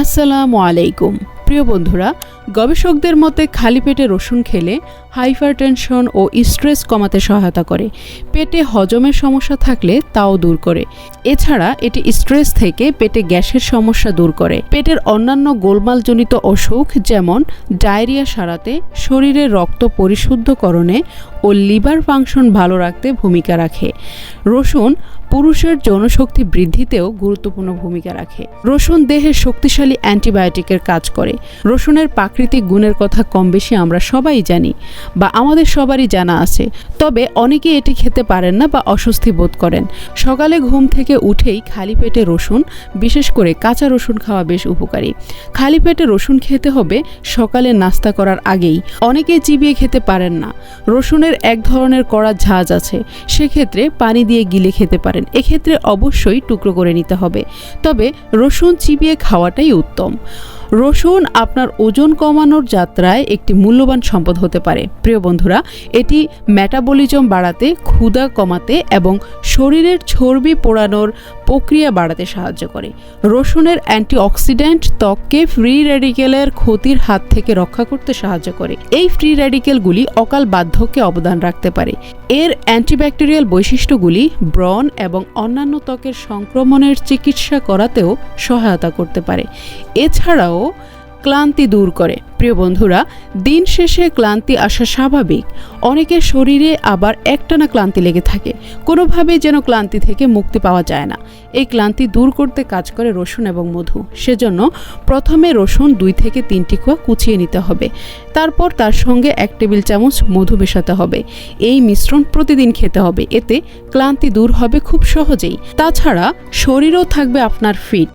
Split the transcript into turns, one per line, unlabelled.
আসসালামু আলাইকুম। প্রিয় বন্ধুরা গবেষকদের মতে, খালি পেটে রসুন খেলে হাইপারটেনশন ও স্ট্রেস কমাতে সহায়তা করে। পেটে হজমের সমস্যা থাকলে তাও দূর করে। এছাড়া, এটি স্ট্রেস থেকে পেটে গ্যাসের সমস্যা দূর করে। পেটের অন্যান্য গোলমালজনিত অসুখ যেমন ডায়রিয়া সারাতে শরীরের রক্ত পরিশুদ্ধকরণে ও লিভার ফাংশন ভালো রাখতে ভূমিকা রাখে। রসুন পুরুষের যৌনশক্তি বৃদ্ধিতেও গুরুত্বপূর্ণ ভূমিকা রাখে। রসুন দেহের শক্তিশালী অ্যান্টিবায়োটিকের কাজ করে। রসুনের প্রাকৃতিক গুণের কথা কম বেশি আমরা সবাই জানি বা আমাদের সবারই জানা আছে। তবে অনেকে এটি খেতে পারেন না বা অস্বস্তি বোধ করেন। সকালে ঘুম থেকে উঠেই খালি পেটে রসুন, বিশেষ করে কাঁচা রসুন খাওয়া বেশ উপকারী। খালি পেটে রসুন খেতে হবে সকালে নাস্তা করার আগেই। অনেকে চিবিয়ে খেতে পারেন না। রসুনের এক ধরনের কড়া ঝাঁজ আছে। সেক্ষেত্রে পানি দিয়ে গিলে খেতে পারেন। এক্ষেত্রে অবশ্যই টুকরো করে নিতে হবে। তবে রসুন চিবিয়ে খাওয়াটাই উত্তম। রসুন আপনার ওজন কমানোর যাত্রায় একটি মূল্যবান সম্পদ হতে পারে। প্রিয় বন্ধুরা, এটি মেটাবলিজম বাড়াতে, ক্ষুধা কমাতে এবং শরীরের চর্বি পোড়ানোর প্রক্রিয়া বাড়াতে সাহায্য করে। রসুনের অ্যান্টিঅক্সিডেন্ট ত্বককে ফ্রি রেডিকেলের ক্ষতির হাত থেকে রক্ষা করতে সাহায্য করে। এই ফ্রি রেডিকেলগুলি অকাল বার্ধক্যে অবদান রাখতে পারে। এর অ্যান্টিব্যাকটেরিয়াল বৈশিষ্ট্যগুলি ব্রণ এবং অন্যান্য ত্বকের সংক্রমণের চিকিৎসা করাতেও সহায়তা করতে পারে। এছাড়াও ক্লান্তি দূর করে। প্রিয় বন্ধুরা, দিন শেষে ক্লান্তি আসা স্বাভাবিক। অনেকের শরীরে আবার একটানা ক্লান্তি লেগে থাকে। কোনোভাবে যেন ক্লান্তি থেকে মুক্তি পাওয়া যায় না। এই ক্লান্তি দূর করতে কাজ করে রসুন এবং মধু। সেজন্য প্রথমে রসুন দুই থেকে তিনটি কোয়া কুচিয়ে নিতে হবে। তারপর তার সঙ্গে এক টেবিল চামচ মধু মেশাতে হবে। এই মিশ্রণ প্রতিদিন খেতে হবে। এতে ক্লান্তি দূর হবে খুব সহজেই। তাছাড়া শরীরও থাকবে আপনার ফিট।